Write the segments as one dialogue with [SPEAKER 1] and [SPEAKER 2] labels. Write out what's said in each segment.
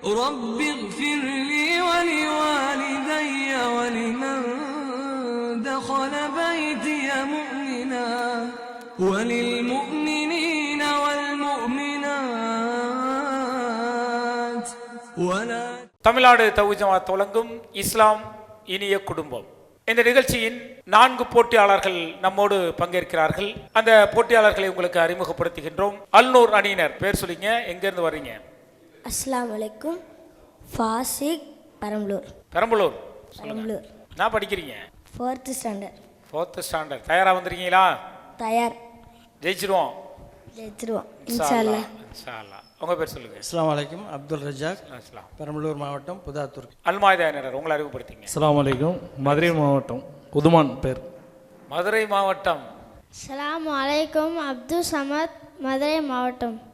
[SPEAKER 1] رب اغفر لي ولوالدي ولمن دخل بيتي مؤمنا وللمؤمنين والمؤمنات ولا
[SPEAKER 2] தமிழ்நாடு தவு ஜமாத் வழங்கும் இஸ்லாம் இனிய குடும்பம் இந்த நிகழ்ச்சியின் நான்கு போட்டியாளர்கள் நம்மோடு பங்கேற்கிறார்கள் அந்த போட்டியாளர்களை உங்களுக்கு அறிமுகப்படுத்துகின்றோம் அல்நூர் அணியினர் பேர் சொல்லிங்க எங்க இருந்து வர்றீங்க
[SPEAKER 3] அஸ்ஸலாமு அலைக்கும் ஃபாசிக் பெரம்பலூர்.
[SPEAKER 2] பெரம்பலூர்.
[SPEAKER 3] பெரம்பலூர்.
[SPEAKER 2] நான் படிக்கிறீங்க?
[SPEAKER 3] ஃபோர்த்து ஸ்டாண்டர்ட்
[SPEAKER 2] ஃபோர்த்து ஸ்டாண்டர்ட் தயாரா வந்திருக்கீங்களா?
[SPEAKER 3] தயார்.
[SPEAKER 2] ஜெயிச்சிருவோம்.
[SPEAKER 3] ஜெயிச்சிருவோம்.
[SPEAKER 2] இன்ஷா
[SPEAKER 3] இன்ஷா
[SPEAKER 2] அல்லாஹ்.
[SPEAKER 3] அல்லாஹ்.
[SPEAKER 2] இன்ஷா அல்லாஹ். உங்க பேர் சொல்லுங்க.
[SPEAKER 4] அஸ்லாம் வலைக்கம் அப்துல் ரஜாக்
[SPEAKER 2] அஸ்லாம்.
[SPEAKER 4] பெரம்பலூர் மாவட்டம் புதாத்தூர்.
[SPEAKER 2] அல்மாய்தாயினர் உங்களை அறிமுகப்படுத்திங்க.
[SPEAKER 5] அஸ்ஸலாமு அலைக்கும் மதுரை மாவட்டம் உதுமான் பேர்.
[SPEAKER 2] மதுரை மாவட்டம்.
[SPEAKER 3] அஸ்ஸலாமு அலைக்கும் அப்துல் சமத் மதுரை மாவட்டம்.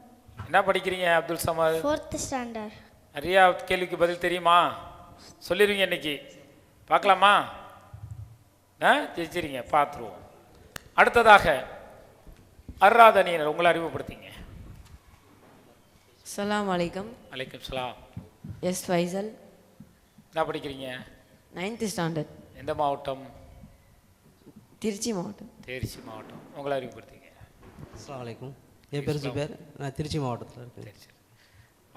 [SPEAKER 2] என்ன படிக்கிறீங்க அப்துல் சமாத்?
[SPEAKER 3] ஃபோர்த்து ஸ்டாண்டர்ட்
[SPEAKER 2] நிறையா கேள்விக்கு பதில் தெரியுமா? சொல்லிடுவீங்க இன்னைக்கு. பார்க்கலாமா? ஆ? ஜெயிச்சிருங்க பார்த்துருவோம். அடுத்ததாக அர்ராதனியனர் உங்களை அறிமுகப்படுத்திங்க.
[SPEAKER 6] அஸ்ஸலாமு அலைக்கும்.
[SPEAKER 2] அலைக்கும் சலாம்.
[SPEAKER 6] எஸ் ஃபைசல்.
[SPEAKER 2] என்ன படிக்கிறீங்க?
[SPEAKER 6] நைன்த்து ஸ்டாண்டர்ட்
[SPEAKER 2] எந்த மாவட்டம்?
[SPEAKER 6] திருச்சி மாவட்டம்.
[SPEAKER 2] தேர்ச்சி மாவட்டம். உங்களை அறிமுகப்படுத்திங்க.
[SPEAKER 7] அஸ்லாம் வலைக்கும் என் பேர் ஜுபேர் நான் திருச்சி மாவட்டத்தில் இருக்கேன்.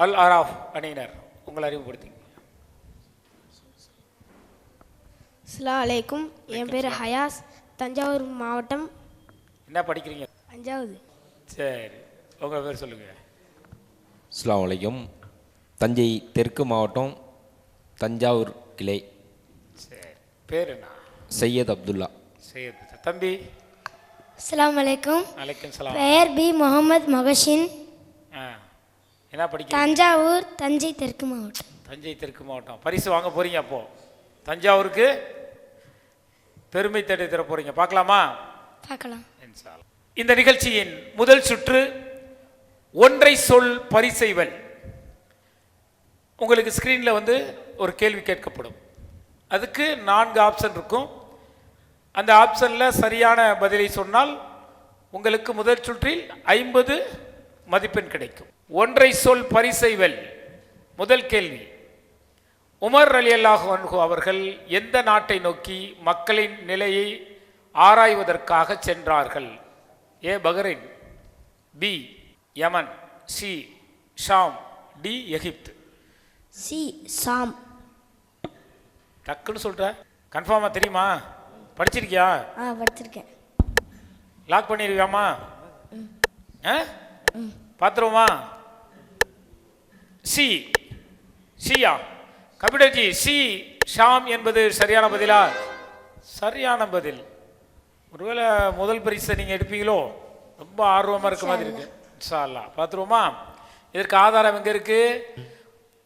[SPEAKER 2] அல் அராஃப் அணியினர் உங்களை அறிமுகப்படுத்திங்க
[SPEAKER 3] அஸ்லாம் அலைக்கும். என் பேர் ஹயாஸ். தஞ்சாவூர் மாவட்டம்.
[SPEAKER 2] என்ன படிக்கிறீங்க?
[SPEAKER 3] அஞ்சாவது.
[SPEAKER 2] சரி உங்கள் பேர் சொல்லுங்கள்
[SPEAKER 8] அஸ்ஸலாமு அலைக்கும். தஞ்சை தெற்கு மாவட்டம் தஞ்சாவூர் கிளை.
[SPEAKER 2] சரி பேர் என்ன?
[SPEAKER 8] சையத் அப்துல்லா.
[SPEAKER 2] சரி தம்பி?
[SPEAKER 3] அஸ்லாம் அலைக்கும்
[SPEAKER 2] அலைக்கும் சலாம்
[SPEAKER 3] பெயர் பி முகமது மொஹசின்
[SPEAKER 2] ஆ. என்ன படிக்கிறீங்க?
[SPEAKER 3] தஞ்சாவூர் தஞ்சை தெற்கு மாவட்டம்
[SPEAKER 2] தஞ்சை தெற்கு மாவட்டம் பரிசு வாங்க போறீங்க அப்போ. தஞ்சாவூருக்கு பெருமை தேடி தர போறீங்க. பார்க்கலாமா?
[SPEAKER 3] பார்க்கலாம்.
[SPEAKER 2] இந்த நிகழ்ச்சியின் முதல் சுற்று ஒன்றை சொல் பரிசெய்வல் உங்களுக்கு ஸ்க்ரீனில் வந்து ஒரு கேள்வி கேட்கப்படும். அதுக்கு நான்கு ஆப்ஷன் இருக்கும். அந்த ஆப்ஷனில் சரியான பதிலை சொன்னால் உங்களுக்கு முதல் சுற்றில் ஐம்பது மதிப்பெண் கிடைக்கும். ஒன்றை சொல் பரிசெய்வல் முதல் கேள்வி. உமர் அலி அல்லாஹு அன்ஹு அவர்கள் எந்த நாட்டை நோக்கி மக்களின் நிலையை ஆராய்வதற்காக சென்றார்கள்? A Bahrain. B Yemen. C Sham. D Egypt.
[SPEAKER 3] C Sham
[SPEAKER 2] டக்குன்னு சொல்ற. கன்ஃபார்மா தெரியுமா? படிச்சிருக்கியா?
[SPEAKER 3] ஆ படிச்சிருக்கேன்.
[SPEAKER 2] லாக் பண்ணிருவியாமா ஆ? பார்த்துருவோமா சி. சியா. கபிடர்ஜி சி. ஷாம் என்பது சரியான பதிலா? சரியான பதில். ஒருவேளை முதல் பரிசை நீங்கள் எடுப்பீங்களோ? ரொம்ப ஆர்வமாக இருக்க மாதிரி இருக்கு. இன்ஷா அல்லாஹ் பார்த்துருவோமா இதற்கு ஆதாரம் எங்கே இருக்கு?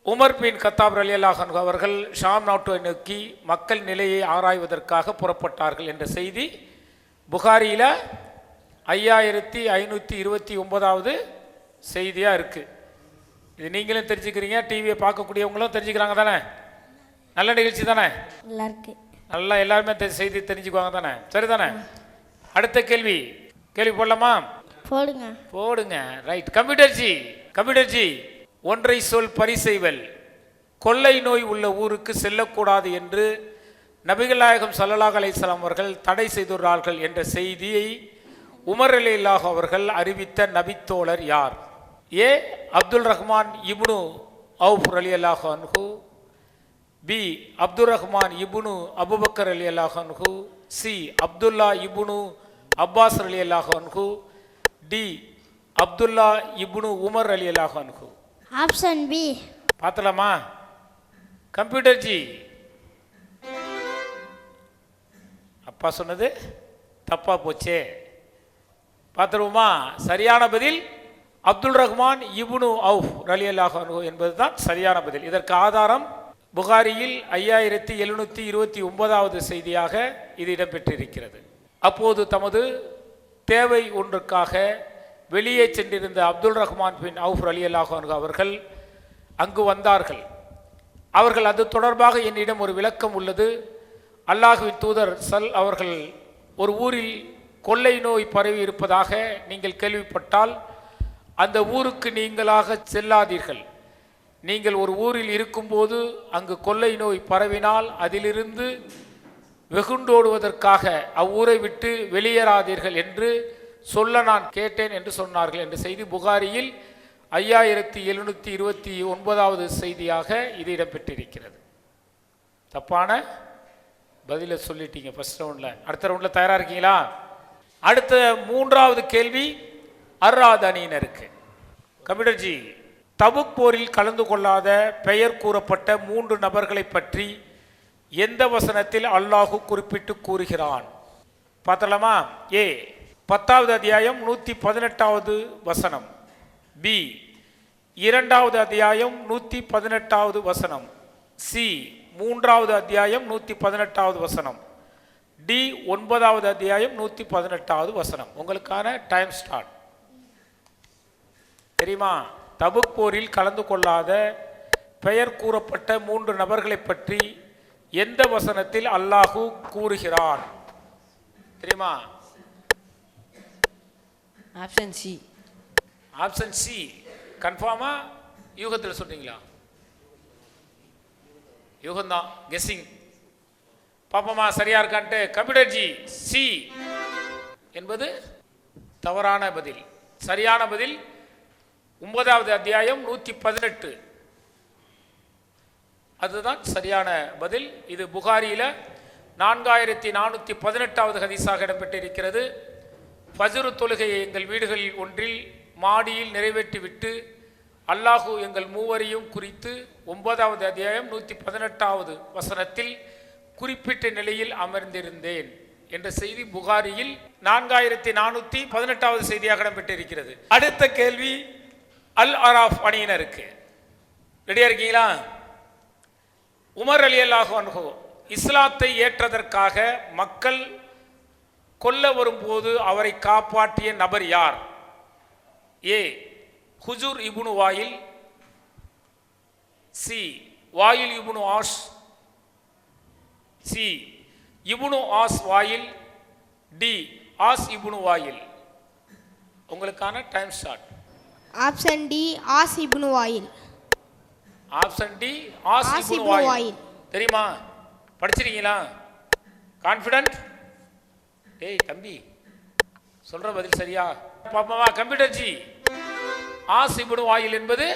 [SPEAKER 2] உமர் பின் கத்தாப் அலி அல்லாஹ் அன்ஹு அவர்கள் ஷாம் நாட்டை நோக்கி மக்கள் நிலையை ஆராய்வதற்காக புறப்பட்டார்கள் என்ற செய்தி புகாரியில் ஐயாயிரத்தி ஐநூற்றி இருபத்தி ஒன்பதாவது செய்தியாக இருக்குது இது நீங்களும் தெரிஞ்சுக்கிறீங்க டிவியை பார்க்கக்கூடியவங்களும் தெரிஞ்சுக்கிறாங்க தானே? நல்ல நிகழ்ச்சி தானே?
[SPEAKER 3] நல்லா இருக்கு.
[SPEAKER 2] நல்லா எல்லாருமே செய்தி தெரிஞ்சுக்குவாங்க தானே? சரிதானே அடுத்த கேள்வி. கேள்வி போடலாமா?
[SPEAKER 3] போடுங்க.
[SPEAKER 2] போடுங்க. Right. Computer ji. Computer ji. ஒன்றை சொல் பரிசெய்வல். கொள்ளை நோய் உள்ள ஊருக்கு செல்லக்கூடாது என்று நபிகள்நாயகம் நாயகம் ஸல்லல்லாஹு அவர்கள் தடை செய்துள்ளார்கள் என்ற செய்தியை உமர் அலில்லாஹ் அவர்கள் அறிவித்த நபித்தோழர் யார்? A Abdul Rahman ibn Awf Ali Allah B Abdul Rahman ibn Abu Bakr அலி அல்லாஹன்ஹு சி அப்துல்லா இப்னு அப்பாஸ் அலி அல்லாஹன்ஹு டி அப்துல்லா இப்னு உமர் அலி அல்லாஹன்ஹு
[SPEAKER 3] ஆப்ஷன் பி
[SPEAKER 2] பார்த்தலாமா கம்ப்யூட்டர் ஜி அப்பா சொன்னது தப்பா போச்சே. பார்த்துருவோமா சரியான பதில் அப்துல் ரஹ்மான் இபுனு அவுஃப் ரலி அல்லாஹ் என்பதுதான் சரியான பதில். இதற்கு ஆதாரம் புகாரியில் ஐயாயிரத்தி எழுநூற்றி இருபத்தி ஒன்பதாவது செய்தியாக இது இடம்பெற்றிருக்கிறது. அப்போது தமது தேவை ஒன்றுக்காக வெளியே சென்றிருந்த அப்துல் ரஹ்மான் பின் அவுஃப் அலி அல்லாஹான் அவர்கள் அங்கு வந்தார்கள். அவர்கள் அது தொடர்பாக என்னிடம் ஒரு விளக்கம் உள்ளது. அல்லாஹுவின் தூதர் சல் அவர்கள் ஒரு ஊரில் கொள்ளை நோய் பரவி இருப்பதாக நீங்கள் கேள்விப்பட்டால் அந்த ஊருக்கு நீங்களாக செல்லாதீர்கள். நீங்கள் ஒரு ஊரில் இருக்கும்போது அங்கு கொள்ளை நோய் பரவினால் அதிலிருந்து வெகுண்டோடுவதற்காக அவ்வூரை விட்டு வெளியேறாதீர்கள் என்று சொல்ல நான் கேட்டேன் என்று சொன்னார்கள் என்ற செய்தி புகாரியில் ஐயாயிரத்தி எழுநூற்றி இருபத்தி ஒன்பதாவது செய்தியாக இது இடம்பெற்றிருக்கிறது. தப்பான பதிலை சொல்லிட்டீங்க ஃபர்ஸ்ட் ரவுண்டில் அடுத்த ரவுண்டில் தயாராக இருக்கீங்களா? அடுத்த மூன்றாவது கேள்வி அர்ராத் அணியினருக்கு கபிடர்ஜி தபுக் போரில் கலந்து கொள்ளாத பெயர் கூறப்பட்ட மூன்று நபர்களை பற்றி எந்த வசனத்தில் அல்லாஹு குறிப்பிட்டு கூறுகிறான்? பார்த்தலாமா ஏ பத்தாவது அத்தியாயம் நூற்றி பதினெட்டாவது வசனம். பி இரண்டாவது அத்தியாயம் நூற்றி பதினெட்டாவது வசனம். சி மூன்றாவது அத்தியாயம் நூற்றி பதினெட்டாவது வசனம். டி ஒன்பதாவது அத்தியாயம் நூற்றி பதினெட்டாவது வசனம். உங்களுக்கான டைம் ஸ்டார்ட் தெரியுமா? தபுக் போரில் கலந்து கொள்ளாத பெயர் கூறப்பட்ட மூன்று நபர்களை பற்றி எந்த வசனத்தில் அல்லாஹு கூறுகிறார் தெரியுமா?
[SPEAKER 6] ஆப்ஷன் சி
[SPEAKER 2] ஆப்ஷன் சி கன்ஃபார்மாக யூகத்தில் சொல்கிறீங்களா யூகம்தான். கெஸ்ஸிங் பாப்பமா சரியா இருக்கான்ட்டு. கம்ப்யூட்டர் ஜி சி என்பது தவறான பதில். சரியான பதில் ஒன்பதாவது அத்தியாயம் நூற்றி பதினெட்டு. அதுதான் சரியான பதில். இது புகாரியில் நான்காயிரத்தி நானூற்றி பதினெட்டாவது ஹதீஸாக இடம்பெற்றிருக்கிறது. பஜரு தொழுகையை எங்கள் வீடுகளில் ஒன்றில் மாடியில் நிறைவேற்றிவிட்டு அல்லாஹு எங்கள் மூவரையும் குறித்து ஒன்பதாவது அத்தியாயம் நூற்றி பதினெட்டாவது வசனத்தில் குறிப்பிட்ட நிலையில் அமர்ந்திருந்தேன் என்ற செய்தி புகாரியில் நான்காயிரத்தி நானூற்றி பதினெட்டாவது செய்தியாக இடம்பெற்றிருக்கிறது. அடுத்த கேள்வி அல் அராஃப் அணியினருக்கு. ரெடியா இருக்கீங்களா? உமர் அலி அல்லாஹு அனுகோ இஸ்லாத்தை ஏற்றதற்காக மக்கள் கொல்ல வரும்போது அவரை காப்பாற்றிய நபர் யார்? ஏ. ஹுஜூர் ibn Wail. C. Wail ibn Ash C. Ibn As Wail. D. As ibn Wail. உங்களுக்கான time start.
[SPEAKER 3] Option D As ibn Wail.
[SPEAKER 2] Option D as ibn வாயில். தெரியுமா? படிச்சிருக்கீங்களா? கான்ஃபிடன்ட் டேய் தம்பி சொல்ற பதில் சரியா? பாப்பமா கம்ப்யூட்டர் ஜி ஆஸ் வாயில் என்பது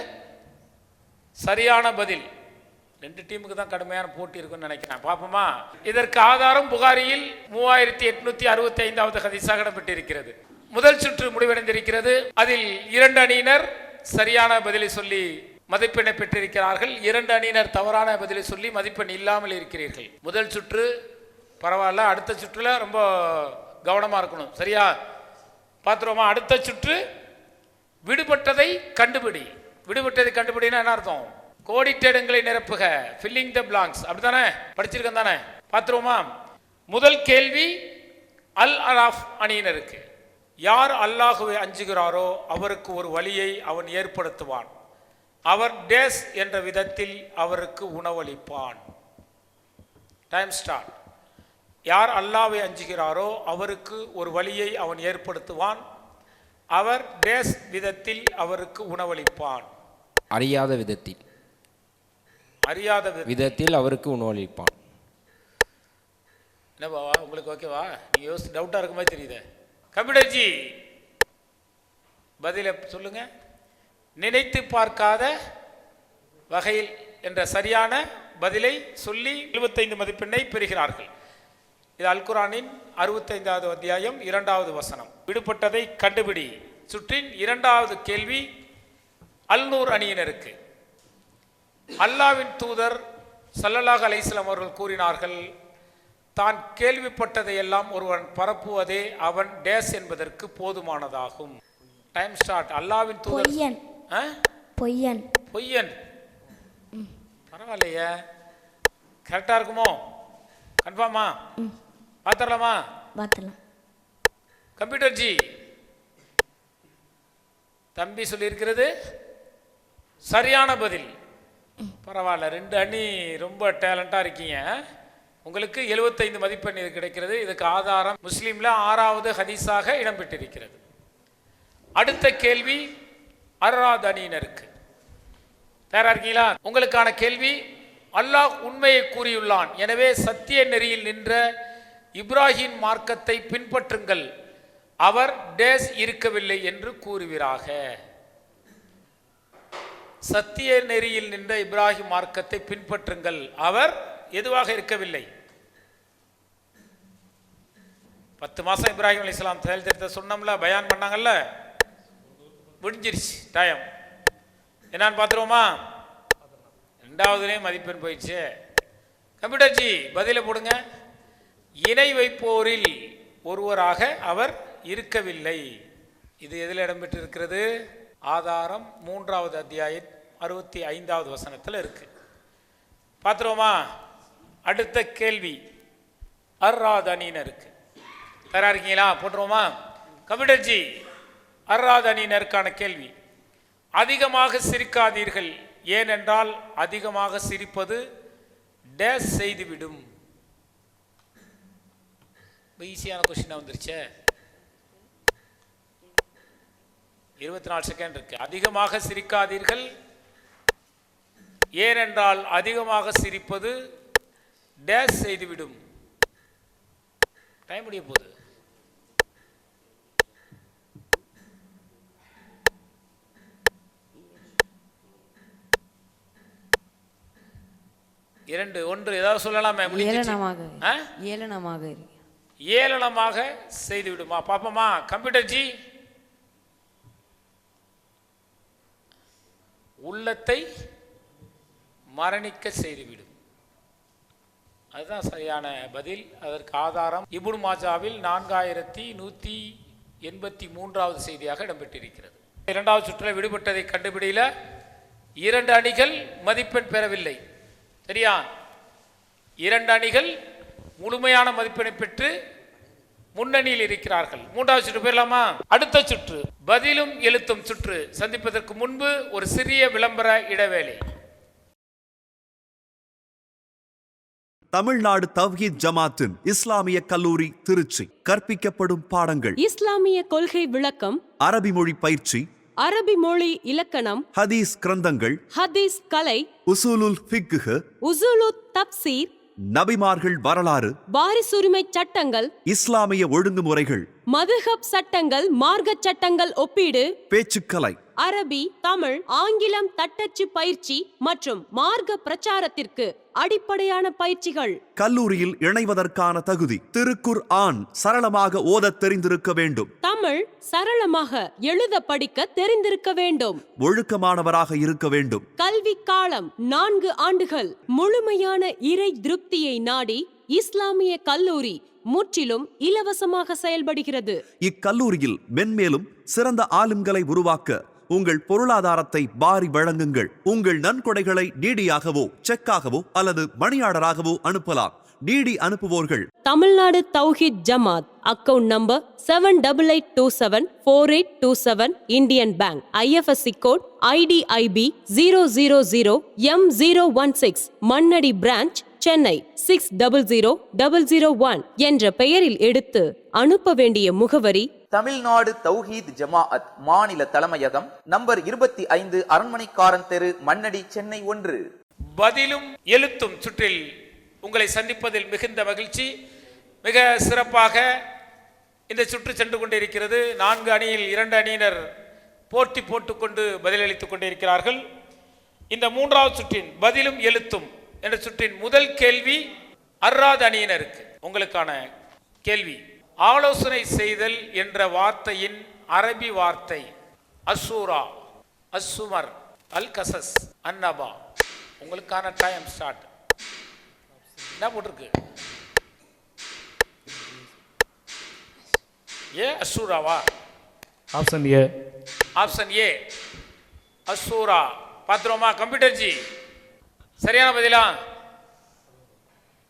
[SPEAKER 2] சரியான பதில். ரெண்டு டீமுக்கு தான் கடுமையான போட்டி இருக்குன்னு நினைக்கிறேன். பாப்போமா இதற்கு ஆதாரம் புகாரியில் மூவாயிரத்தி எட்நூத்தி அறுபத்தி ஐந்தாவது ஹதீஸாக இடம்பெற்றிருக்கிறது முதல் சுற்று முடிவடைந்திருக்கிறது. அதில் இரண்டு அணியினர் சரியான பதிலை சொல்லி மதிப்பெண்ணை பெற்றிருக்கிறார்கள். இரண்டு அணியினர் தவறான பதிலை சொல்லி மதிப்பெண் இல்லாமல் இருக்கிறீர்கள். முதல் சுற்று பரவாயில்ல அடுத்த சுற்றுல ரொம்ப கவனமாக இருக்கணும். சரியா? பார்த்துருவோமா? அடுத்த சுற்று விடுபட்டதை கண்டுபிடி. விடுபட்டதை கண்டுபிடினா என்ன அர்த்தம்? கோடிட்டடங்களை நிரப்புக. ஃபில்லிங் த பிளாங்க்ஸ் அப்படித்தானே? படிச்சிருக்கேன் தானே? பார்த்துருவோமா? முதல் கேள்வி அல் அராஃப் அணியினருக்கு. யார் அல்லாஹுவை அஞ்சுகிறாரோ அவருக்கு ஒரு வழியை அவன் ஏற்படுத்துவான். அவர் டேஸ் என்ற விதத்தில் அவருக்கு உணவளிப்பான். Time start. யார் அல்லாவை அஞ்சுகிறாரோ அவருக்கு ஒரு வழியை அவன் ஏற்படுத்துவான். அவர் டேஸ் விதத்தில் அவருக்கு உணவளிப்பான்.
[SPEAKER 8] அறியாத விதத்தில்.
[SPEAKER 2] அறியாத விதத்தில்
[SPEAKER 8] அவருக்கு உணவளிப்பான்.
[SPEAKER 2] என்ன பாவா உங்களுக்கு ஓகேவா நீங்க யோசிச்சு டவுட்டா இருக்க மாதிரி தெரியுதே. கம்ப்யூட்டர் ஜி பதில சொல்லுங்க. நினைத்து பார்க்காத வகையில் என்ற சரியான பதிலை சொல்லி 75 மதிப்பெண்ணை பெறுகிறார்கள். இது அல்குரானின் அறுபத்தைந்தாவது அத்தியாயம் இரண்டாவது வசனம். விடுபட்டதை கண்டுபிடி. சுற்றின் இரண்டாவது கேள்வி அல்நூர் அணியினருக்கு. அல்லாவின் தூதர் ஸல்லல்லாஹு அலைஹிஸ்ஸலாம் அவர்கள் கூறினார்கள் தான் கேள்விப்பட்டதையெல்லாம் ஒருவன் பரப்புவதே அவன் டேஸ் என்பதற்கு போதுமானதாகும். டைம் ஸ்டார்ட் அல்லாவின் தூதர்
[SPEAKER 3] பொய்யன்? பொய்யன்.
[SPEAKER 2] பொய்யன். பரவாயில்லையே. கரெக்டா இருக்குமோ? கன்ஃபார்மா பார்த்துடலாமா
[SPEAKER 3] பார்த்தலாம்
[SPEAKER 2] கம்ப்யூட்டர் ஜி. தம்பி சொல்லியிருக்கிறது சரியான பதில். பரவாயில்ல ரெண்டு அணி ரொம்ப டேலண்டாக இருக்கீங்க. உங்களுக்கு 75 மதிப்பெண் இது கிடைக்கிறது. இதுக்கு ஆதாரம் முஸ்லீம்ல ஆறாவது ஹதீஸாக இடம்பெற்றிருக்கிறது. அடுத்த கேள்வி அர்ராத் அணியினருக்கு. தயாரா இருக்கீங்களா? உங்களுக்கான கேள்வி அல்லாஹ் உண்மையை கூறியுள்ளான். எனவே சத்திய நெறியில் நின்ற இப்ராஹிம் மார்க்கத்தை பின்பற்றுங்கள். அவர் டேஸ் இருக்கவில்லை என்று கூறுவீராக. சத்திய நெறியில் நின்ற இப்ராஹிம் மார்க்கத்தை பின்பற்றுங்கள். அவர் எதுவாக இருக்கவில்லை. பத்து மாசம் இப்ராஹிம் அலி இஸ்லாம் செயல்திருத்த சொன்னோம்ல பயான் பண்ணாங்கல்ல? முடிஞ்சிருச்சு டைம். என்னன்னு பார்த்துருவோமா? ரெண்டாவதுலேயும் மதிப்பெண் போயிடுச்சு. கம்ப்யூட்டர் ஜி பதிலை போடுங்க. இணை வைப்போரில் ஒருவராக அவர் இருக்கவில்லை. இது எதில் இடம்பெற்றிருக்கிறது? ஆதாரம் மூன்றாவது அத்தியாயம் அறுபத்தி ஐந்தாவது வசனத்தில் இருக்கு. பார்த்துருவோமா? அடுத்த கேள்வி. அர்ராதனினருக்கு தரா இருக்கீங்களா போட்டுருவோமா? கபிடர்ஜி ஜி அர்ராதனினருக்கான கேள்வி. அதிகமாக சிரிக்காதீர்கள். ஏனென்றால் அதிகமாக சிரிப்பது டேஸ் செய்துவிடும். ஈஸியான கொஸ்டினாக வந்துருச்சே. இருபத்தி நாலு செகண்ட் இருக்கு. அதிகமாக சிரிக்காதீர்கள். ஏனென்றால் அதிகமாக சிரிப்பது டேஸ் செய்துவிடும். டைம் முடிய போகுது. இரண்டு ஒன்று ஏதாவது சொல்லலாமே.
[SPEAKER 6] ஏளனமாக? ஏளனமாக
[SPEAKER 2] ஏளனமாக செய்து விடுமா பாப்போமா கம்ப்யூட்டர் ஜி உள்ளத்தை மரணிக்க செய்துவிடும். அதுதான் சரியான பதில். அதற்கு ஆதாரம் இபுன் மாஜாவில் நான்காயிரத்தி நூற்றி எண்பத்தி மூன்றாவது செய்தியாக இடம்பெற்றிருக்கிறது. இரண்டாவது சுற்றில் விடுபட்டதை கண்டுபிடியில இரண்டு அணிகள் மதிப்பெண் பெறவில்லை. சரியா? இரண்டு அணிகள் முழுமையான மதிப்பெண்ணை பெற்று முன்னணியில் இருக்கிறார்கள். மூன்றாவது சுற்று போயிடலாமா? அடுத்த சுற்று. பதிலும் எழுத்தும் சுற்று. சந்திப்பதற்கு முன்பு ஒரு சிறிய விளம்பர இடைவேளை.
[SPEAKER 9] தமிழ்நாடு தவ்ஹீத் ஜமாத்தின் இஸ்லாமிய கல்லூரி திருச்சி. கற்பிக்கப்படும் பாடங்கள்.
[SPEAKER 10] இஸ்லாமிய கொள்கை விளக்கம்.
[SPEAKER 9] அரபி மொழி பயிற்சி.
[SPEAKER 10] அரபி மொழி இலக்கணம்.
[SPEAKER 9] ஹதீஸ் கிரந்தங்கள்.
[SPEAKER 10] ஹதீஸ் கலை.
[SPEAKER 9] உசூலுல் ஃபிக்ஹ்.
[SPEAKER 10] உசுலு தப்சீர்.
[SPEAKER 9] நபிமார்கள் வரலாறு
[SPEAKER 10] வாரிசுரிமை சட்டங்கள்
[SPEAKER 9] இஸ்லாமிய ஒழுங்குமுறைகள்
[SPEAKER 10] மதுஹப் சட்டங்கள் மார்க்க சட்டங்கள் ஒப்பீடு.
[SPEAKER 9] பேச்சுக்கலை.
[SPEAKER 10] அரபி தமிழ் ஆங்கிலம் தட்டச்சு பயிற்சி மற்றும் மார்க்க பிரச்சாரத்திற்கு அடிப்படையான பயிற்சிகள்.
[SPEAKER 9] கல்லூரியில் இணைவதற்கான தகுதி. திருக்குர் ஆன் சரளமாக ஓதத் தெரிந்திருக்க வேண்டும்.
[SPEAKER 10] தமிழ் சரளமாக எழுத படிக்க தெரிந்திருக்க வேண்டும்.
[SPEAKER 9] ஒழுக்கமானவராக இருக்க வேண்டும்.
[SPEAKER 10] கல்வி காலம் நான்கு ஆண்டுகள். முழுமையான இறை திருப்தியை நாடி இஸ்லாமிய கல்லூரி முற்றிலும் இலவசமாக செயல்படுகிறது.
[SPEAKER 9] இக்கல்லூரியில் மென்மேலும் சிறந்த ஆளும்களை உருவாக்க உங்கள் பொருளாதாரத்தை பாரி வழங்குங்கள். உங்கள் நன்கொடைகளை டிடியாகவோ செக்காகவோ அல்லது மணியாடராகவோ அனுப்பலாம். DD அனுப்புவோர்கள்.
[SPEAKER 10] Tamil Nadu Tawheed Jamath account number seven double eight two seven four eight two seven Indian Bank. IFSC code IDIB zero zero zero M zero one six Mannady branch Chennai six double zero double zero one என்ற பெயரில் எடுத்து அனுப்ப வேண்டிய முகவரி
[SPEAKER 11] தமிழ்நாடு தௌஹீத் ஜமாஅத் மாநில தலைமையகம் number இருபத்தி ஐந்து அரண்மனைக்காரன் தெரு மண்ணடி சென்னை ஒன்று.
[SPEAKER 2] பதிலும் எழுத்தும் சுற்றில் உங்களை சந்திப்பதில் மிகுந்த மகிழ்ச்சி. மிக சிறப்பாக இந்த சுற்று சென்று கொண்டிருக்கிறது. நான்கு அணியில் இரண்டு அணியினர் போட்டி போட்டுக்கொண்டு பதிலளித்துக் கொண்டிருக்கிறார்கள். இந்த மூன்றாவது சுற்றின் பதிலும் எழுத்தும் என்ற சுற்றின் முதல் கேள்வி அர்ராத் அணியினருக்கு உங்களுக்கான கேள்வி ஆலோசனை செய்தல் என்ற வார்த்தையின் அரபி வார்த்தை அசூரா அசுமர் அல் கசஸ் அன்னபா. உங்களுக்கான டைம் ஸ்டார்ட் என்ன போட்டிருக்கு? ஏ அசூராவா?
[SPEAKER 5] ஆப்ஷன் ஏ
[SPEAKER 2] ஆப்ஷன் ஏ அசூரா. பார்த்துருவோமா? கம்ப்யூட்டர் ஜி சரியான பதிலா?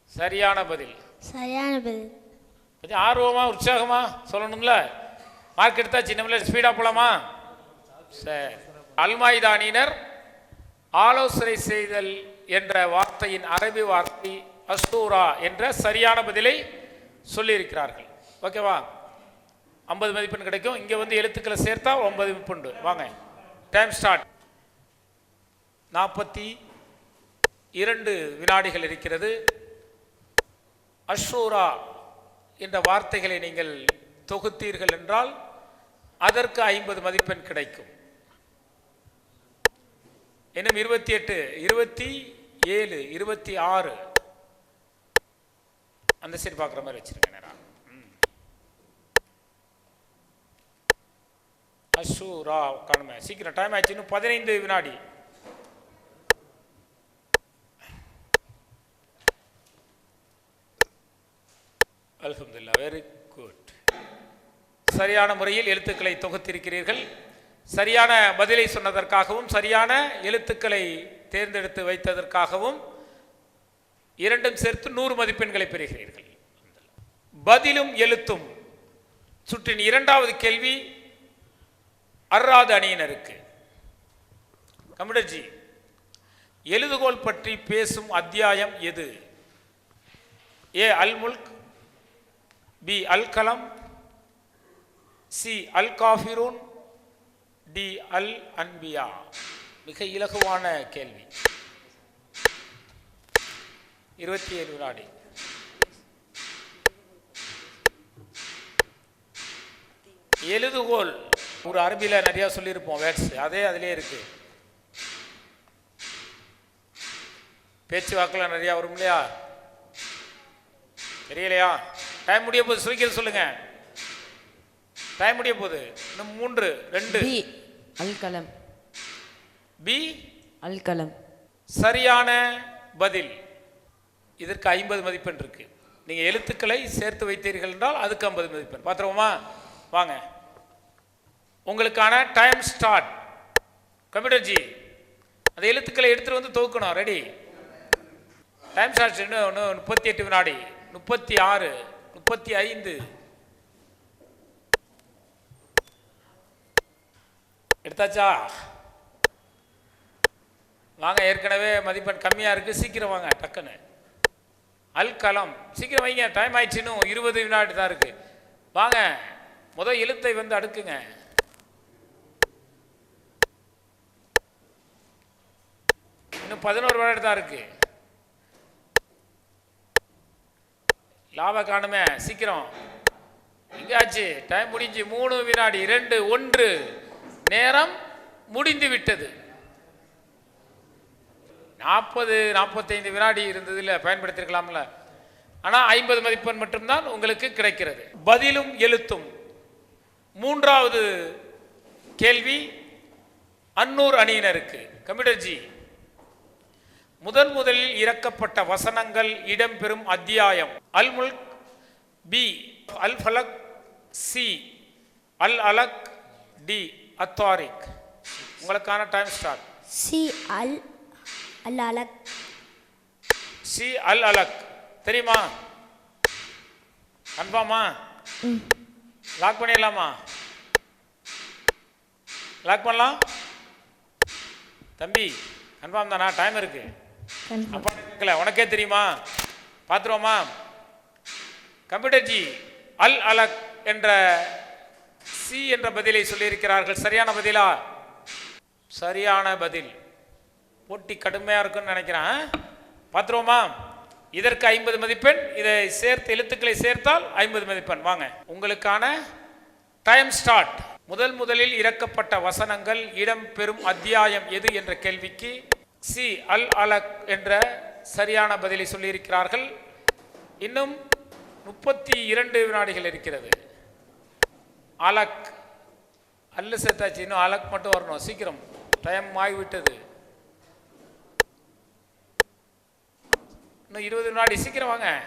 [SPEAKER 2] சரியான பதில்.
[SPEAKER 3] சரியான பதில்.
[SPEAKER 2] கொஞ்சம் ஆர்வமா உற்சாகமா சொல்லணுங்கள மார்க் எடுத்தா சின்ன ஸ்பீடா போலாமா? சரி. அல்மாய்தானினர் ஆலோசனை செய்தல் என்ற வார்த்தையின் அரபி வார்த்தை அஸ்தூரா என்ற சரியான பதிலை சொல்லியிருக்கிறார்கள். ஓகேவா? ஐம்பது மதிப்பெண் கிடைக்கும். இங்கே வந்து எழுத்துக்களை சேர்த்தா ஒன்பது மதிப்பெண்டு வாங்க. டைம் ஸ்டார்ட் நாற்பத்தி இரண்டு வினாடிகள் இருக்கிறது. அஷ்ரூரா என்ற வார்த்தைகளை நீங்கள் தொகுத்தீர்கள் என்றால் அதற்கு ஐம்பது மதிப்பெண் கிடைக்கும். இன்னும் இருபத்தி எட்டு இருபத்தி ஏழு இருபத்தி ஆறு. அந்த சைடு பார்க்குற மாதிரி வச்சிருக்கேன் நேரா. ம். அஷூரா காணுமே சீக்கிரம் டைம் ஆச்சு இன்னும் பதினைந்து வினாடி. சரியான முறையில் எழுத்துக்களை தொகுத்திருக்கிறீர்கள். சரியான பதிலை சொன்னதற்காகவும் சரியான எழுத்துக்களை தேர்ந்தெடுத்து வைத்ததற்காகவும் இரண்டும் சேர்த்து நூறு மதிப்பெண்களை பெறுகிறீர்கள். பதிலும் எழுத்தும். சுற்றின் இரண்டாவது கேள்வி அர்ராத அணியினருக்கு. கம்ப்யூட்டர்ஜி எழுதுகோல் பற்றி பேசும் அத்தியாயம் எது? ஏ அல் முல்க் பி அல்கலம் சி அல் காஃபிரூன் டி அல் அன்பியா? மிக இலகுவான கேள்வி. இருபத்தி ஏழு வினாடி. எழுதுகோல் ஒரு அரபியில் நிறையா சொல்லியிருப்போம் வேர்ட்ஸ். அதே அதிலே இருக்கு. பேச்சு வாக்கில் நிறையா வரும் இல்லையா? தெரியலையா? டைம் முடிய போது சுருக்கிறது சொல்லுங்கள் டைம் முடிய போகுது. இன்னும் மூன்று ரெண்டு.
[SPEAKER 6] பி அல்கலம்.
[SPEAKER 2] பி
[SPEAKER 6] அல்கலம்.
[SPEAKER 2] சரியான பதில். இதற்கு ஐம்பது மதிப்பெண் இருக்கு. நீங்க எழுத்துக்களை சேர்த்து வைத்தீர்கள் என்றால் அதுக்கு ஐம்பது மதிப்பெண். பார்த்துருவோமா வாங்க. உங்களுக்கான டைம் ஸ்டார்ட் கம்ப்யூட்டர் ஜி அந்த எழுத்துக்களை எடுத்துட்டு வந்து தொகுக்கணும். ரெடி டைம் ஸ்டார்ட் இன்னும் முப்பத்தி எட்டு வினாடி. முப்பத்தி ஆறு முப்பத்தி ஐந்து. எடுத்தாச்சா? வாங்க ஏற்கனவே மதிப்பெண் கம்மியாக இருக்குது சீக்கிரம் வாங்க டக்குன்னு. அல் கலம். சீக்கிரம் வைங்க டைம் ஆயிடுச்சு இன்னும். இருபது வினாடி தான் இருக்குது வாங்க முதல் எழுத்தை வந்து அடுக்குங்க. இன்னும் பதினோரு வினாடி தான் இருக்குது லாப காணுமே சீக்கிரம். எங்காச்சு டைம் முடிஞ்சு மூணு வினாடி ரெண்டு ஒன்று. நேரம் முடிந்து விட்டது. நாற்பது நாற்பத்தைந்து வினாடி இருந்ததில் பயன்படுத்தியிருக்கலாம்ல ஆனால் ஐம்பது மதிப்பெண் மட்டும்தான் உங்களுக்கு கிடைக்கிறது. பதிலும் எழுத்தும். மூன்றாவது கேள்வி அன்னூர் அணியினருக்கு. கம்ப்யூட்டர் ஜி முதன் முதலில் இறக்கப்பட்ட வசனங்கள் இடம்பெறும் அத்தியாயம். அல் முல்க் பி அல் ஃபலக் சி அல் அலக் டி. அத்தாரிக். உங்களுக்கான டைம் ஸ்டார்ட்
[SPEAKER 3] சி அல் அல் அலக்
[SPEAKER 2] சி அல் அலக். தெரியுமா? கன்ஃபார்மா? லாக் பண்ணிடலாமா? லாக் பண்ணலாம்? தம்பி கன்ஃபார்ம் தானா? டைம் இருக்கு. அப்பா கேட்கல. உனக்கே தெரியுமா? பார்த்துருவோமா கம்ப்யூட்டர் ஜி அல் அலக் என்ற சி என்ற பதிலை சொல்லியிருக்கிறார்கள். சரியான பதிலா? சரியான பதில். போட்டி கடுமையாக இருக்குன்னு நினைக்கிறேன் பார்த்துருவோமா? இதற்கு ஐம்பது மதிப்பெண். இதை சேர்த்து எழுத்துக்களை சேர்த்தால் ஐம்பது மதிப்பெண். வாங்க உங்களுக்கான டைம் ஸ்டார்ட். முதல் முதலில் இறக்கப்பட்ட வசனங்கள் இடம்பெறும் அத்தியாயம் எது என்ற கேள்விக்கு சி அல் அலக் என்ற சரியான பதிலை சொல்லியிருக்கிறார்கள். இன்னும் முப்பத்தி இரண்டு வினாடிகள் இருக்கிறது. அலக். அல்லு செத்தாச்சு இன்னும் அலக் மட்டும் வரணும் சீக்கிரம். டைம் ஆகிவிட்டது இன்னும் இருபது வினாடி சீக்கிரம் வாங்க.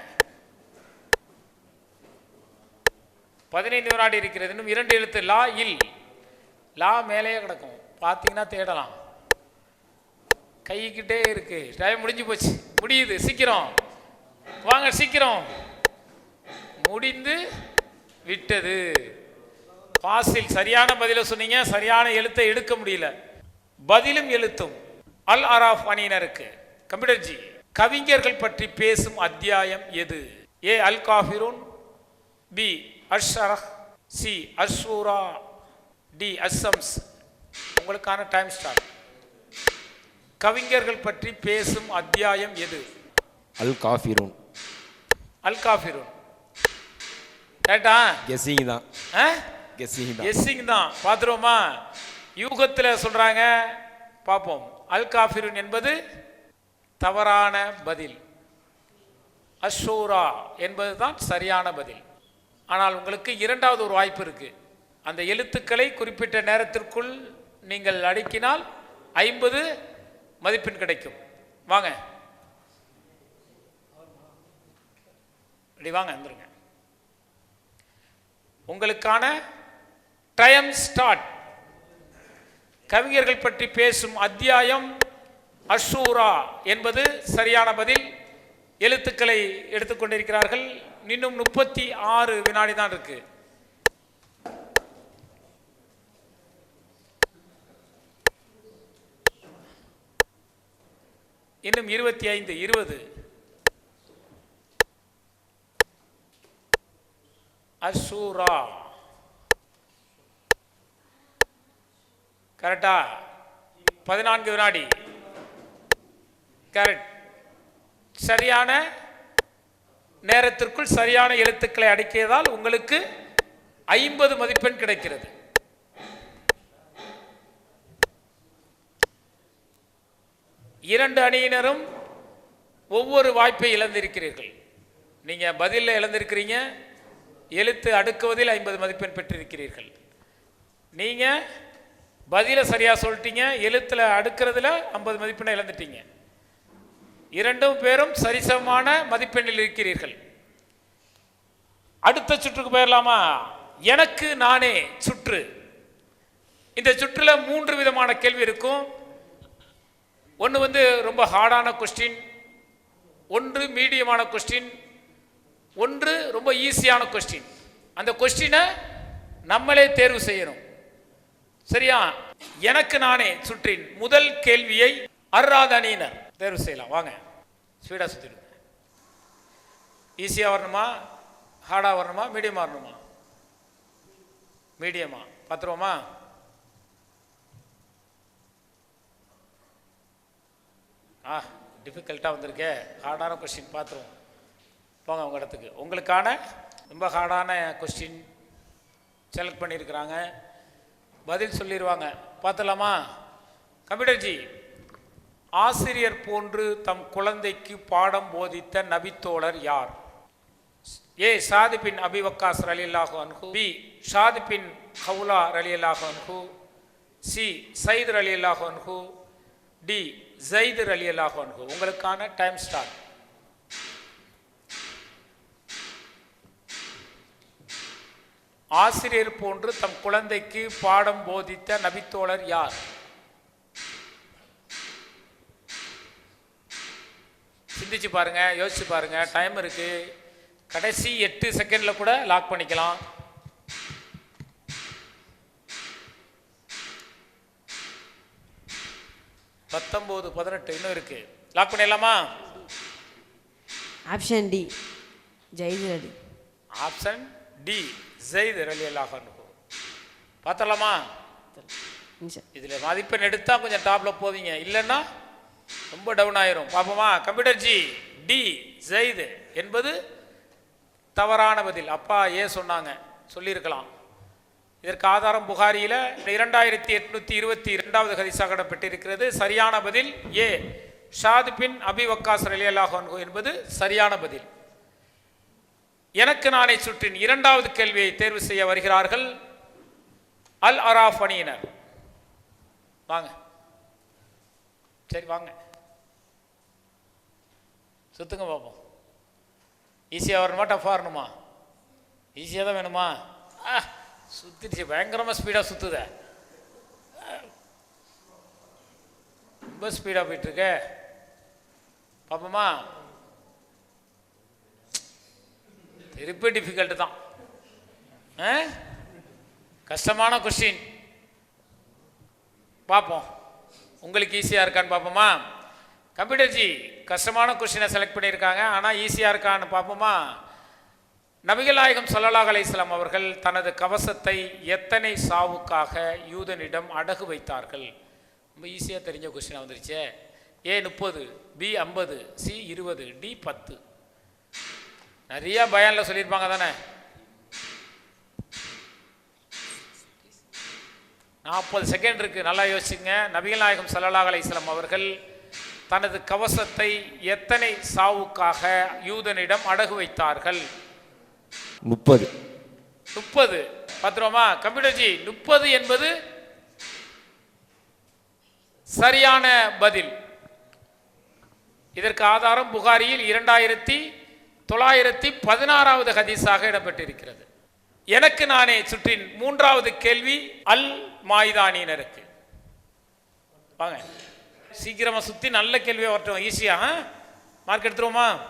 [SPEAKER 2] பதினைந்து வினாடி இருக்கிறது இன்னும் இரண்டு எழுத்து லா இல். லா மேலேயே கிடக்கும். பார்த்தீங்கன்னா தேடலாம். கைக்கிட்டே இருக்கு. டைம் முடிஞ்சு போச்சு. முடியுது சீக்கிரம். வாங்க சீக்கிரம். முடிந்து விட்டது. பாசில் சரியான பதிலை சொன்னீங்க சரியான எழுத்தை எடுக்க முடியல. பதிலும் எழுத்தும். அல் அராஃப் அணியினருக்கு. கம்ப்யூட்டர் ஜி கவிஞர்கள் பற்றி பேசும் அத்தியாயம் எது? ஏ அல் காஃபிரூன். பி அஷ்ஷரஹ் சி அஷ்ஷூரா டி அஸ்ஸம்ஸ் உங்களுக்கான டைம் ஸ்டார்ட். கவிஞர்கள் பற்றி பேசும் அத்தியாயம் எது?
[SPEAKER 8] அல் காஃபிரூன்.
[SPEAKER 2] அல் காஃபிரூன். கேட்டா
[SPEAKER 8] கெஸ்ஸிங் தான். கெஸ்ஸிங் தான்
[SPEAKER 2] எஸ்ஸிங் தான். பார்த்துருவோமா? யூகத்தில் சொல்றாங்க பார்ப்போம். அல் காஃபிரூன் என்பது தவறான பதில். அஷூரா என்பது தான் சரியான பதில். ஆனால் உங்களுக்கு இரண்டாவது ஒரு வாய்ப்பு இருக்கு. அந்த எழுத்துக்களை குறிப்பிட்ட நேரத்திற்குள் நீங்கள் அடுக்கினால் ஐம்பது மதிப்பெண் கிடைக்கும். வாங்க. இப்படி வாங்க வந்துருங்க. உங்களுக்கான டைம் ஸ்டார்ட் கவிஞர்கள் பற்றி பேசும் அத்தியாயம் அஷூரா என்பது சரியான பதில். எழுத்துக்களை எடுத்துக்கொண்டிருக்கிறார்கள் இன்னும் முப்பத்தி ஆறு வினாடி தான் இருக்கு. இன்னும் இருபத்தி ஐந்து இருபது. அசூரா கரெக்டா? பதினான்கு வினாடி. கரெக்ட். சரியான நேரத்திற்குள் சரியான எழுத்துக்களை அடக்கியதால் உங்களுக்கு ஐம்பது மதிப்பெண் கிடைக்கிறது. இரண்டு அணியினரும் ஒவ்வொரு வாய்ப்பை இழந்திருக்கிறீர்கள். நீங்க பதிலில் இழந்திருக்கிறீங்க. எழுத்து அடுக்குவதில் ஐம்பது மதிப்பெண் பெற்றிருக்கிறீர்கள். நீங்கள் பதிலை சரியாக சொல்லிட்டீங்க எழுத்தில் அடுக்கிறதுல ஐம்பது மதிப்பெண்ணை இழந்துட்டீங்க. இரண்டும் பேரும் சரிசமமான மதிப்பெண்ணில் இருக்கிறீர்கள். அடுத்த சுற்றுக்கு போயிடலாமா எனக்கு நானே சுற்று. இந்த சுற்றுல மூன்று விதமான கேள்வி இருக்கும். ஒன்று வந்து ரொம்ப ஹார்டான கொஸ்டின் ஒன்று மீடியமான கொஸ்டின் ஒன்று ரொம்ப ஈஸியான கொஸ்டின் அந்த கொஸ்டினை நம்மளே தேர்வு செய்யணும். சரியா? எனக்கு நானே சுற்றின் முதல் கேள்வியை அர்ராத அணியினர் தேர்வு செய்யலாம். வாங்க. ஸ்பீடாக சுற்றிடுங்க ஈஸியாக வரணுமா? ஹார்டாக வரணுமா? மீடியமாக வரணுமா? மீடியமா பார்த்துருவோமா? ஆ டிஃபிகல்ட்டாக வந்திருக்கே. ஹார்டான கொஸ்டின் பார்த்துருவோம். போங்க உங்கள் இடத்துக்கு. உங்களுக்கான ரொம்ப ஹார்டான கொஸ்டின் செலக்ட் பண்ணியிருக்கிறாங்க. பதில் சொல்லிடுவாங்க பார்த்தலாமா கம்ப்யூட்டர்ஜி ஆசிரியர் போன்று தம் குழந்தைக்கு பாடம் போதித்த நபித்தோழர் யார்? ஏ ஷாதி பின் அபி வக்காஸ் ரலியல்லாஹு அன்ஹு. பி ஷாதி பின் ஹவுலா ரலியல்லாஹு அன்ஹு. சி சயித் ரலியல்லாஹு அன்ஹு. டி ஜயித் ரலியல்லாஹு அன்ஹு. உங்களுக்கான டைம் ஸ்டார்ட். ஆசிரியர் போன்று தம் குழந்தைக்கு பாடம் போதித்த நபித்தோழர் யார்? சிந்திச்சு பாருங்க யோசிச்சு பாருங்க. டைம் இருக்கு. கடைசி எட்டு செகண்ட்ல கூட லாக் பண்ணிக்கலாம். பத்தொன்பது பதினெட்டு இன்னும் இருக்கு. லாக் பண்ணிடலாமா?
[SPEAKER 6] Option D Ali
[SPEAKER 2] option D Zaid ரலி அல்லாஹ் பார்த்தலாமா இதில் மதிப்பெண் எடுத்தா கொஞ்சம் டாப்ல போவீங்க. இல்லைன்னா ரொம்ப டவுன் ஆயிரும். பார்ப்போமா? கம்ப்யூட்டர் ஜி டி ஜெயித் என்பது தவறான பதில். அப்பா ஏன் சொன்னாங்க. சொல்லியிருக்கலாம். இதற்கு ஆதாரம் புகாரியில் இரண்டாயிரத்தி எட்நூத்தி இருபத்தி இரண்டாவது ஹதீஸாக இடம்பெற்றிருக்கிறது சரியான பதில் ஏ. ஷாத் பின் அபி வக்காஸ் அலி அல்லாஹ் என்பது சரியான பதில். எனக்கு நானே சுற்றின் இரண்டாவது கேள்வியை தேர்வு செய்ய வருகிறார்கள் அல் அராஃப் அணியினர் வாங்க. சரி வாங்க. சுத்துங்க பார்ப்போம் ஈஸியாக வரணுமா டஃப்பாக வரணுமா? ஈஸியாக தான் வேணுமா? ஆ சுத்திடுச்சு. பயங்கரமாக ஸ்பீடாக சுற்றுத ரொம்ப ஸ்பீடாக போயிட்டுருக்க பார்ப்போமா திருப்பி டிஃபிகல்ட்டு தான். ஆ? கஷ்டமான கொஸ்டின் பார்ப்போம். உங்களுக்கு ஈஸியாக இருக்கான்னு பார்ப்போமா? கம்ப்யூட்டர்ஜி கஷ்டமான கொஸ்டினை செலக்ட் பண்ணியிருக்காங்க. ஆனால் ஈஸியாக இருக்கான்னு பார்ப்போமா? நபிகளாயகம் நாயகம் ஸல்லல்லாஹு அவர்கள் தனது கவசத்தை எத்தனை சாவுக்காக யூதனிடம் அடகு வைத்தார்கள்? ரொம்ப ஈஸியாக தெரிஞ்ச கொஸ்டினாக வந்துருச்சே. ஏ முப்பது பி ஐம்பது சி இருபது டி பத்து. நிறைய பயானில் சொல்லியிருப்பாங்க தானே? நாற்பது செகண்ட் இருக்கு. நல்லா யோசிச்சுங்க. நபிகள் நாயகம் அலைஹி வஸல்லம் அவர்கள் தனது கவசத்தை எத்தனை சாவுக்காக யூதனிடம் அடகு வைத்தார்கள்?
[SPEAKER 8] முப்பது.
[SPEAKER 2] முப்பது. பத்திரமா கம்ப்யூட்டர்ஜி முப்பது என்பது சரியான பதில். இதற்கு ஆதாரம் புகாரியில் இரண்டாயிரத்தி தொள்ளாயிரத்தி பதினாறாவது ஹதீஸாக இடம்பெற்றிருக்கிறது. எனக்கு நானே சுற்றின் மூன்றாவது கேள்வி அல் மாய்தானியினருக்கு. வாங்க. சீக்கிரமாக சுத்தி நல்ல கேள்வியை வரட்டும். ஈஸியா மார்க் எடுத்துருவோமா?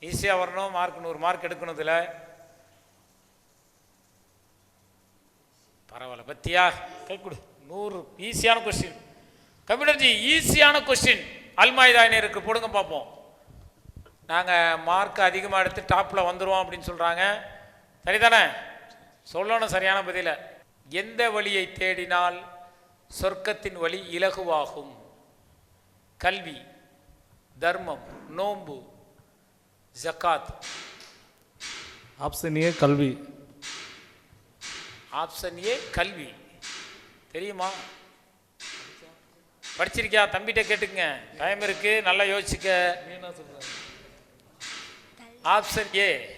[SPEAKER 2] ஈஸியா வரணும். மார்க் நூறு மார்க் எடுக்கணும் இதுல பரவாயில்ல பத்தியா? கை கொடு. நூறு ஈஸியான கொஸ்டின் கம்ப்யூட்டர்ஜி ஈஸியான கொஸ்டின் அல்மாய்தாயினருக்கு போடுங்க பார்ப்போம். நாங்கள் மார்க் அதிகமாக எடுத்து டாப்பில் வந்துடுவோம் அப்படின்னு சொல்கிறாங்க சரிதானே? சொல்லணும் சரியான பதில. எந்த வழியை தேடினால் சொர்க்கத்தின் வழி இலகுவாகும்? கல்வி தர்மம் நோன்பு ஜக்காத்.
[SPEAKER 5] ஆப்ஷன் ஏ கல்வி.
[SPEAKER 2] ஆப்ஷன் ஏ கல்வி. தெரியுமா? படிச்சிருக்கியா? தம்பிகிட்ட கேட்டுக்குங்க. டைம் இருக்கு. நல்லா யோசிச்சுக்க. Option A.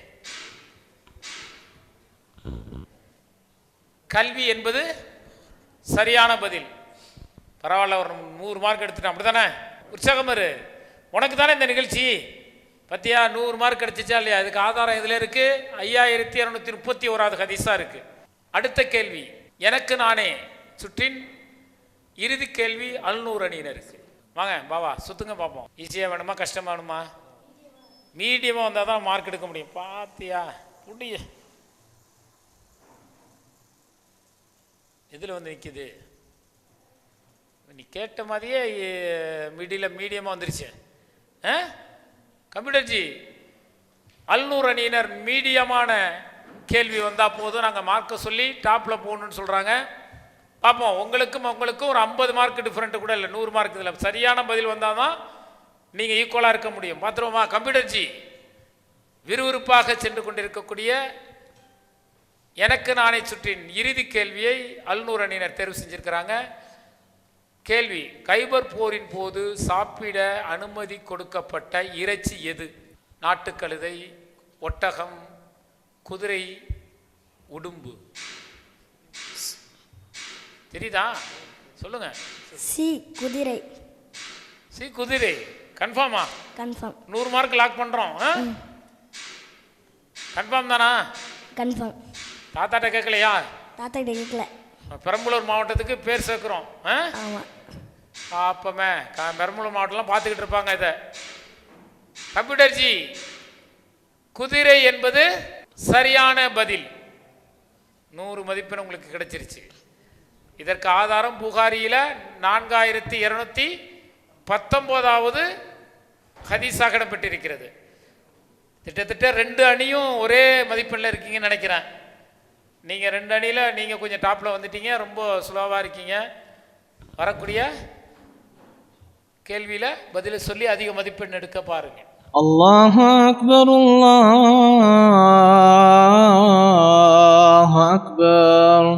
[SPEAKER 2] கல்வி என்பது சரியான பதில். பரவாயில்ல ஒரு நூறு மார்க் எடுத்துட்டேன். அப்படிதானே உற்சாகம் இரு. உனக்கு தானே இந்த நிகழ்ச்சி? பத்தியா நூறு மார்க் கிடைச்சிச்சா இல்லையா? அதுக்கு ஆதாரம் இதில் இருக்கு? ஐயாயிரத்தி இரநூத்தி முப்பத்தி ஓராவது ஹதீஸாக இருக்கு. அடுத்த கேள்வி. எனக்கு நானே சுற்றின் இறுதி கேள்வி அல்நூறு அணியினருக்கு வாங்க பாவா சுத்துங்க பார்ப்போம் ஈஸியாக வேணுமா? கஷ்டமா வேணுமா? மீடியமாக வந்தால் தான் மார்க் எடுக்க முடியும். பாத்தியா? புடிய. எதில் வந்து நிற்கிது நீ கேட்ட மாதிரியே மிடியில் மீடியமாக வந்துருச்சு. ஆ? கம்ப்யூட்டர்ஜி அல்நூறு அணியினர் மீடியமான கேள்வி வந்தால் போதும். நாங்கள் மார்க்கை சொல்லி டாப்பில் போகணுன்னு சொல்கிறாங்க பார்ப்போம் உங்களுக்கும் உங்களுக்கும் ஒரு ஐம்பது மார்க் டிஃப்ரெண்ட்டு கூட இல்லை. நூறு மார்க் இதில். சரியான பதில் வந்தால் தான் நீங்கள் ஈக்குவலாக இருக்க முடியும். பார்த்துருவோமா கம்ப்யூட்டர்ஜி விறுவிறுப்பாக சென்று கொண்டிருக்கக்கூடிய எனக்கு நானே சுற்றின் இறுதி கேள்வியை அல்நூர் அணியினர் தேர்வு செஞ்சிருக்கிறாங்க. கேள்வி கைபர் போரின் போது சாப்பிட அனுமதி கொடுக்கப்பட்ட இறைச்சி எது? நாட்டுக்கழுதை ஒட்டகம் குதிரை உடும்பு. தெரியுதா? சொல்லுங்க.
[SPEAKER 3] சி குதிரை.
[SPEAKER 2] சி குதிரை. கன்ஃபார்மா
[SPEAKER 3] கன்ஃபார்ம்
[SPEAKER 2] நூறு மார்க் லாக் பண்றோம். கன்ஃபார்ம் தானா?
[SPEAKER 3] கன்ஃபார்ம்
[SPEAKER 2] தாத்தாட்ட கேட்கலையா?
[SPEAKER 3] தாத்தா கிட்ட கேட்கல.
[SPEAKER 2] பெரம்பலூர் மாவட்டத்துக்கு பேர் சேர்க்குறோம். அப்பமே பெரம்பலூர் மாவட்டம்லாம் பார்த்துக்கிட்டு இருப்பாங்க இதை. கம்ப்யூட்டர்ஜி குதிரை என்பது சரியான பதில். நூறு மதிப்பெண் உங்களுக்கு கிடைச்சிருச்சு. இதற்கு ஆதாரம் புகாரியில் நான்காயிரத்தி இருநூத்தி பத்தொம்போதாவது ஹதீஸாகிடப்பட்டிருக்கிறது திட்டத்தட்ட ரெண்டு அணியும் ஒரே மதிப்பெண்ணில் இருக்கீங்கன்னு நினைக்கிறேன். நீங்கள் ரெண்டு அணியில் நீங்கள் கொஞ்சம் டாப்பில் வந்துட்டீங்க ரொம்ப ஸ்லோவாக இருக்கீங்க. வரக்கூடிய கேள்வியில் பதில் சொல்லி அதிக மதிப்பெண் எடுக்க பாருங்கள்
[SPEAKER 1] அல்லாஹ் அக்பர் அல்லாஹ் அக்பர்.